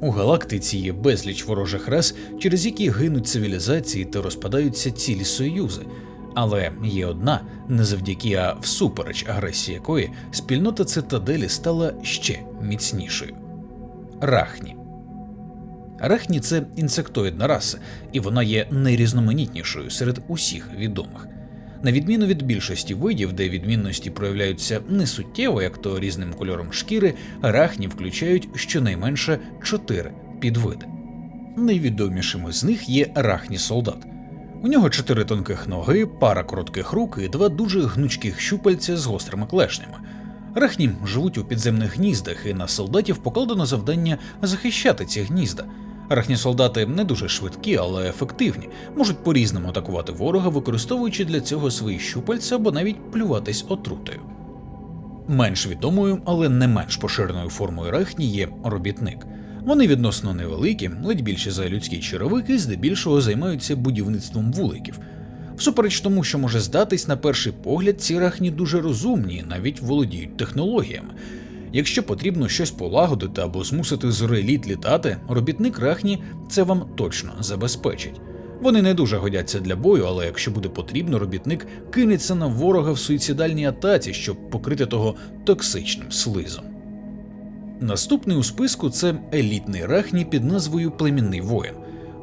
У галактиці є безліч ворожих рас, через які гинуть цивілізації та розпадаються цілі союзи. Але є одна, не завдяки, а всупереч агресії якої спільнота цитаделі стала ще міцнішою. Рахні. Рахні це інсектоїдна раса, і вона є найрізноманітнішою серед усіх відомих. На відміну від більшості видів, де відмінності проявляються не суттєво, як то різним кольором шкіри, рахні включають щонайменше чотири підвиди. Найвідомішими з них є рахні солдат. У нього чотири тонких ноги, пара коротких рук і два дуже гнучких щупальця з гострими клешнями. Рахні живуть у підземних гніздах, і на солдатів покладено завдання захищати ці гнізда. Рахні солдати не дуже швидкі, але ефективні, можуть по-різному атакувати ворога, використовуючи для цього свої щупальця або навіть плюватись отрутою. Менш відомою, але не менш поширеною формою рахні є робітник. Вони відносно невеликі, ледь більше за людський черевик і здебільшого займаються будівництвом вуликів. Всупереч тому, що може здатись на перший погляд, ці рахні дуже розумні навіть володіють технологіями. Якщо потрібно щось полагодити або змусити зореліт літати, робітник рахні це вам точно забезпечить. Вони не дуже годяться для бою, але якщо буде потрібно, робітник кинеться на ворога в суїцидальній атаці, щоб покрити того токсичним слизом. Наступний у списку це елітний рахні під назвою Племінний воїн.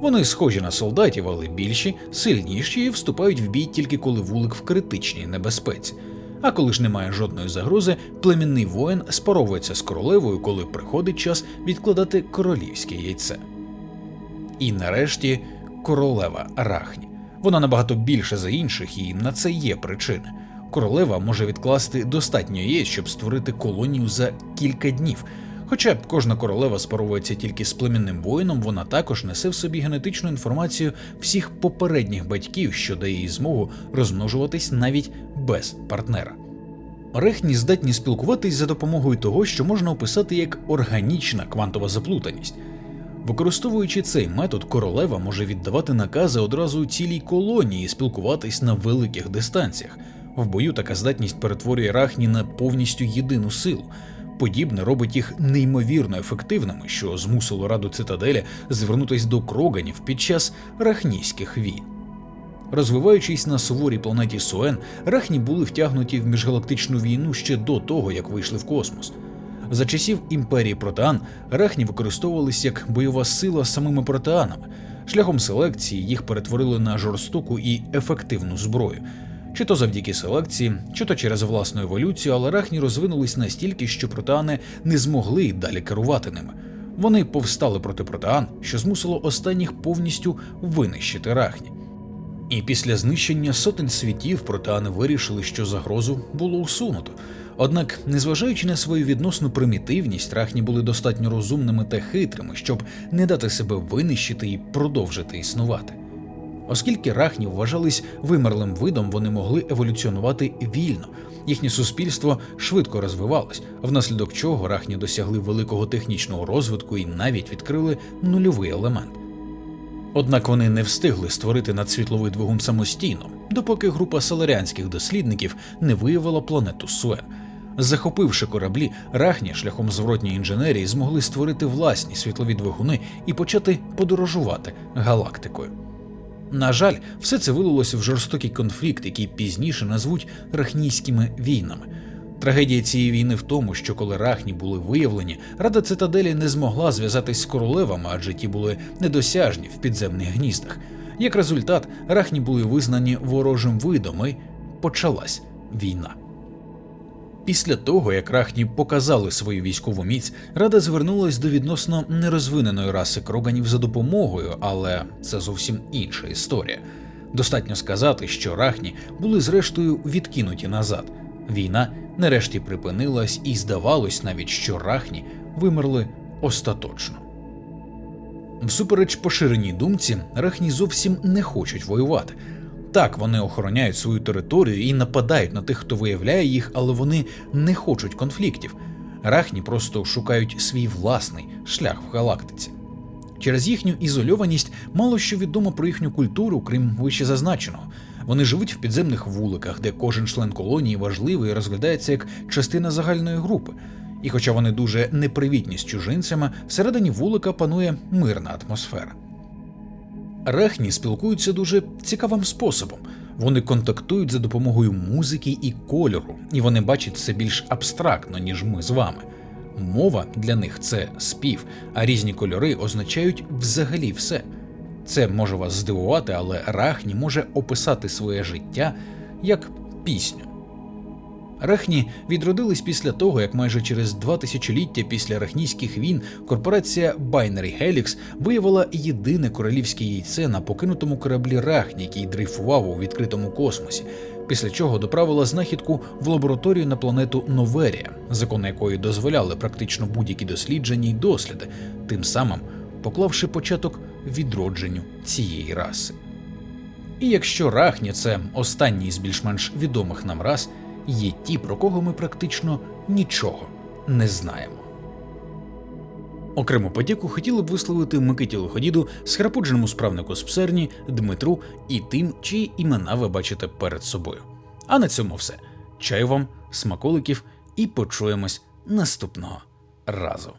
Вони схожі на солдатів, але більші, сильніші і вступають в бій тільки коли вулик в критичній небезпеці. А коли ж немає жодної загрози, племінний воїн спаровується з королевою, коли приходить час відкладати королівське яйце. І нарешті королева Рахні. Вона набагато більша за інших, і на це є причини. Королева може відкласти достатньо яєць, щоб створити колонію за кілька днів. Хоча кожна королева спаровується тільки з племінним воїном, вона також несе в собі генетичну інформацію всіх попередніх батьків, що дає їй змогу розмножуватись навіть без партнера. Рехні здатні спілкуватись за допомогою того, що можна описати як органічна квантова заплутаність. Використовуючи цей метод, королева може віддавати накази одразу цілій колонії і спілкуватись на великих дистанціях. В бою така здатність перетворює рахні на повністю єдину силу. Подібне робить їх неймовірно ефективними, що змусило раду цитаделя звернутися до кроганів під час рахнійських війн. Розвиваючись на суворій планеті Суен, рахні були втягнуті в міжгалактичну війну ще до того, як вийшли в космос. За часів імперії Протеан рахні використовувалися як бойова сила самими протеанами. Шляхом селекції їх перетворили на жорстоку і ефективну зброю. Чи то завдяки селекції, чи то через власну еволюцію, але рахні розвинулись настільки, що протеани не змогли далі керувати ними. Вони повстали проти протеан, що змусило останніх повністю винищити рахні. І після знищення сотень світів протеани вирішили, що загрозу було усунуто. Однак, незважаючи на свою відносну примітивність, рахні були достатньо розумними та хитрими, щоб не дати себе винищити і продовжити існувати. Оскільки рахні вважались вимерлим видом, вони могли еволюціонувати вільно. Їхнє суспільство швидко розвивалось, внаслідок чого рахні досягли великого технічного розвитку і навіть відкрили нульовий елемент. Однак вони не встигли створити надсвітловий двигун самостійно, допоки група саларіанських дослідників не виявила планету Суен. Захопивши кораблі, рахні шляхом зворотньої інженерії змогли створити власні світлові двигуни і почати подорожувати галактикою. На жаль, все це вилилося в жорстокий конфлікт, який пізніше назвуть рахнійськими війнами. Трагедія цієї війни в тому, що коли рахні були виявлені, рада цитаделі не змогла зв'язатись з королевами, адже ті були недосяжні в підземних гніздах. Як результат, рахні були визнані ворожим видом і почалась війна. Після того, як рахні показали свою військову міць, рада звернулась до відносно нерозвиненої раси кроганів за допомогою, але це зовсім інша історія. Достатньо сказати, що рахні були зрештою відкинуті назад. Війна нарешті припинилась, і здавалось навіть, що рахні вимерли остаточно. Всупереч поширеній думці, рахні зовсім не хочуть воювати. Так, вони охороняють свою територію і нападають на тих, хто виявляє їх, але вони не хочуть конфліктів. Рахні просто шукають свій власний шлях в галактиці. Через їхню ізольованість мало що відомо про їхню культуру, крім вище зазначеного. Вони живуть в підземних вуликах, де кожен член колонії важливий і розглядається як частина загальної групи. І хоча вони дуже непривітні з чужинцями, всередині вулика панує мирна атмосфера. Рахні спілкуються дуже цікавим способом. Вони контактують за допомогою музики і кольору, і вони бачать все більш абстрактно, ніж ми з вами. Мова для них це спів, а різні кольори означають взагалі все. Це може вас здивувати, але Рахні може описати своє життя як пісню. Рахні відродились після того, як майже через два тисячоліття після рахнійських війн корпорація Binary Helix виявила єдине королівське яйце на покинутому кораблі Рахні, який дрейфував у відкритому космосі. Після чого доправила знахідку в лабораторію на планету Новерія, закони якої дозволяли практично будь-які дослідження й досліди, тим самим поклавши початок відродженню цієї раси. І якщо Рахні це останній з більш-менш відомих нам рас, є ті, про кого ми практично нічого не знаємо. Окрему подяку хотіли б висловити Микиті Лиходіду, схрапудженому справнику з псерні, Дмитру і тим, чиї імена ви бачите перед собою. А на цьому все. Чаю вам, смаколиків і почуємось наступного разу.